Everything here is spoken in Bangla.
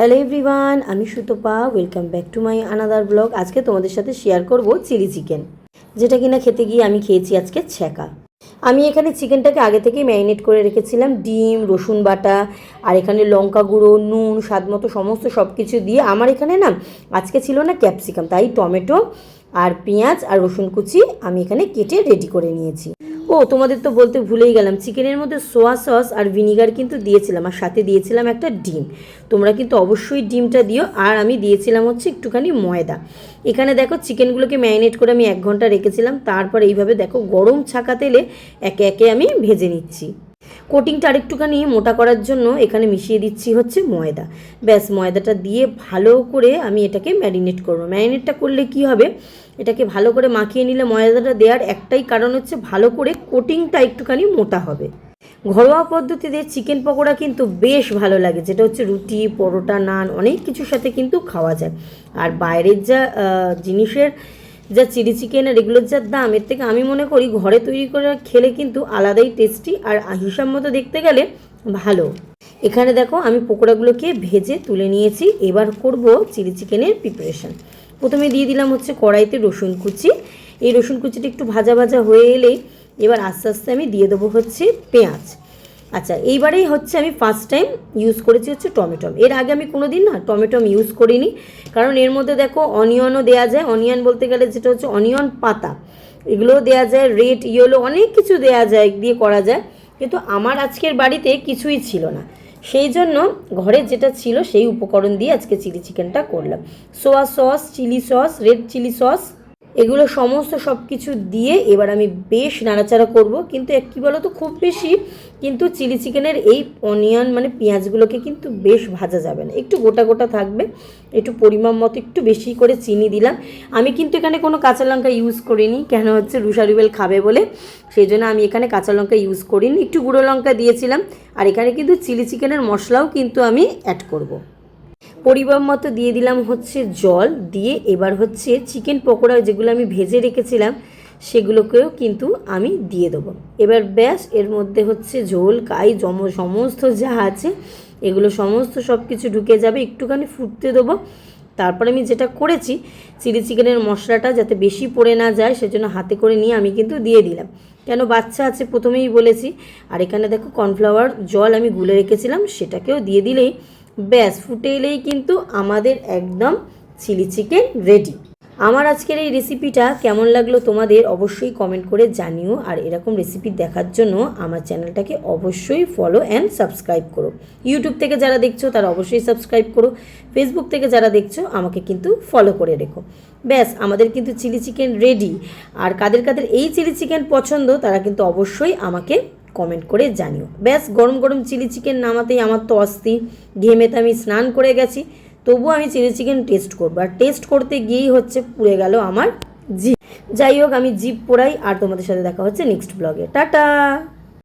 হ্যালো এভরিওয়ান আমি Sutapa welcome back to my another blog আজকে তোমাদের সাথে শেয়ার করব চিলি চিকেন যেটা কিনা খেতে গিয়ে আমি খেয়েছি আজকে ছ্যাঁকা। আমি এখানে চিকেনটাকে আগে থেকেই ম্যারিনেট করে রেখেছিলাম, ডিম, রসুন বাটা, আর এখানে লঙ্কা গুঁড়ো, নুন, স্বাদ মতো সমস্ত সব কিছু দিয়ে। আমার এখানে না, আজকে ছিল না ক্যাপসিকাম তাই টমেটো আর পেঁয়াজ আর রসুন কুচি আমি এখানে কেটে রেডি করে নিয়েছি। ও, তোমাদের তো বলতে ভুলেই গেলাম। চিকেনের মধ্যে সোয়া সস আর ভিনিগার কিন্তু দিয়েছিলাম আর সাথে দিয়েছিলাম একটা ডিম। তোমরা কিন্তু অবশ্যই ডিমটা দিও আর আমি দিয়েছিলাম হচ্ছে একটুখানি ময়দা। এখানে দেখো চিকেনগুলোকে ম্যারিনেট করে আমি এক ঘণ্টা রেখেছিলাম। তারপর এইভাবে দেখো গরম ছাকা তেলে একে একে আমি ভেজে নিচ্ছি। কোটিংটা আরেকটুখানি মোটা করার জন্য এখানে মিশিয়ে দিচ্ছি হচ্ছে ময়দা। ব্যাস, ময়দাটা দিয়ে ভালো করে আমি এটাকে ম্যারিনেট করব। ম্যারিনেটটা করলে কি হবে? এটাকে ভালো করে মাখিয়ে নিলে ময়দাটা দেওয়ার একটাই কারণ হচ্ছে ভালো করে কোটিংটা একটুখানি মোটা হবে। ঘরোয়া পদ্ধতিতে চিকেন পকোড়া কিন্তু বেশ ভালো লাগে, যেটা হচ্ছে রুটি, পরোটা, নান অনেক কিছুর সাথে কিন্তু খাওয়া যায়। আর বাইরের যা জিনিসের যা চিলি চিকেন আর এগুলোর যা দাম, এর থেকে আমি মনে করি ঘরে তৈরি করে খেলে কিন্তু আলাদাই টেস্টি আর হিসাব মতো দেখতে গেলে ভালো। এখানে দেখো আমি পকোড়াগুলোকে ভেজে তুলে নিয়েছি। এবার করব চিলি চিকেনের প্রিপারেশন প্রথমে দিয়ে দিলাম হচ্ছে কড়াইতে রসুন কুচি। এই রসুন কুচিটা একটু ভাজা ভাজা হয়ে এলেই এবার আস্তে আস্তে আমি দিয়ে দেবো হচ্ছে পেঁয়াজ। আচ্ছা এইবারেই হচ্ছে আমি ফার্স্ট টাইম ইউজ করেছি হচ্ছে টমেটো এর আগে আমি কোনো দিন না টমেটো ইউজ করিনি। কারণ এর মধ্যে দেখো অনিয়নও দেওয়া যায়। অনিয়ন বলতে গেলে যেটা হচ্ছে অনিয়ন পাতা। এগুলোও দেওয়া যায়। রেড ইয়েলো অনেক কিছু দেওয়া যায়, দিয়ে করা যায়। কিন্তু আমার আজকের বাড়িতে কিছুই ছিল না। সেই জন্য ঘরে যেটা ছিল সেই উপকরণ দিয়ে আজকে চিলি চিকেনটা করলাম। Soya sauce chilli sauce red chilli sauce এগুলো সমস্ত সব কিছু দিয়ে এবার আমি বেশ নাড়াচাড়া করব। কিন্তু এক কী বলো তো খুব বেশি কিন্তু চিলি চিকেনের এই অনিয়ন মানে পেঁয়াজগুলোকে কিন্তু বেশ ভাজা যাবে না। একটু গোটা গোটা থাকবে, একটু পরিমাণ মতো একটু বেশি করে চিনি দিলাম। আমি কিন্তু এখানে কোনো কাঁচা লঙ্কা ইউজ করিনি, কেন হচ্ছে রুষা রুবেল খাবে বলে। সেই জন্য আমি এখানে কাঁচা লঙ্কা ইউজ করিনি, একটু গুঁড়ো লঙ্কা দিয়েছিলাম। আর এখানে কিন্তু চিলি চিকেনের মশলাও কিন্তু আমি অ্যাড করব। পরিমাণ মতো দিয়ে দিলাম হচ্ছে জল, দিয়ে এবার হচ্ছে চিকেন পকোড়া যেগুলো আমি ভেজে রেখেছিলাম, সেগুলোকেও কিন্তু আমি দিয়ে দেবো। এবার ব্যাস, এর মধ্যে হচ্ছে ঝোল, কাই, জম, সমস্ত যা আছে, এগুলো সমস্ত সব কিছু ঢুকে যাবে, একটুখানি ফুটতে দেবো। তারপর আমি যেটা করেছি চিলি চিকেনের মশলাটা যাতে বেশি পড়ে না যায়, সেজন্য হাতে করে নিয়ে আমি কিন্তু দিয়ে দিলাম। কেন বাচ্চা আছে, প্রথমেই বলেছি, আর এখানে দেখো কর্নফ্লাওয়ার জল আমি গুলে রেখেছিলাম, সেটাকেও দিয়ে দিলেই ব্যাস ফুটে এলেই কিন্তু আমাদের একদম চিলি চিকেন রেডি আমার আজকের এই রেসিপিটা কেমন লাগল তোমাদের অবশ্যই কমেন্ট করে জানিও। আর এরকম রেসিপি দেখার জন্য আমার চ্যানেলটাকে অবশ্যই ফলো অ্যান্ড সাবস্ক্রাইব করো। ইউটিউব থেকে যারা দেখছ, তারা অবশ্যই সাবস্ক্রাইব করো। ফেসবুক থেকে যারা দেখছ, আমাকে কিন্তু ফলো করে রেখো। ব্যাস, আমাদের কিন্তু চিলি চিকেন রেডি আর কাদের কাদের এই চিলি চিকেন পছন্দ, তারা কিন্তু অবশ্যই আমাকে কমেন্ট করে জানিও। ব্যাস, গরম গরম চিলি চিকেন নামাতেই আমার তো অস্থি ঘেমেতে আমি স্নান করে গেছি, তবুও আমি চিলি চিকেন টেস্ট করব। আর টেস্ট করতে গিয়েই হচ্ছে পুড়ে গেল আমার জিপ। যাই হোক, আমি জিপ পোড়াই, আর তোমাদের সাথে দেখা হচ্ছে নেক্সট ব্লগে টাটা!